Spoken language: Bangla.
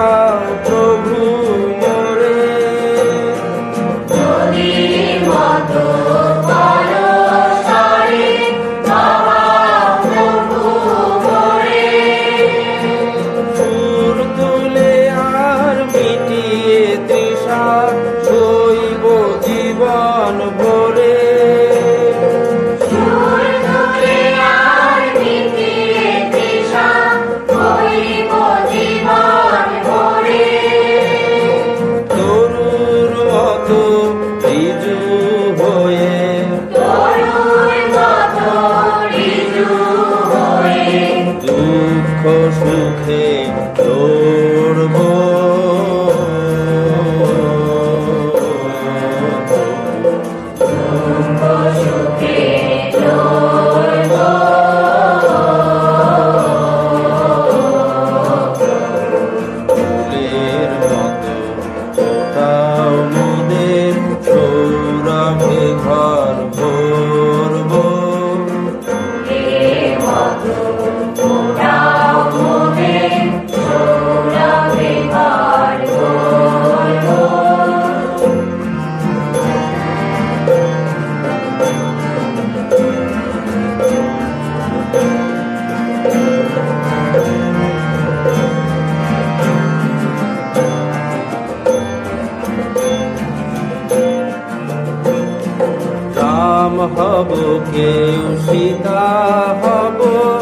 আমার প্রভু দুঃখ সুখে তো হব কেউ সীতা হব।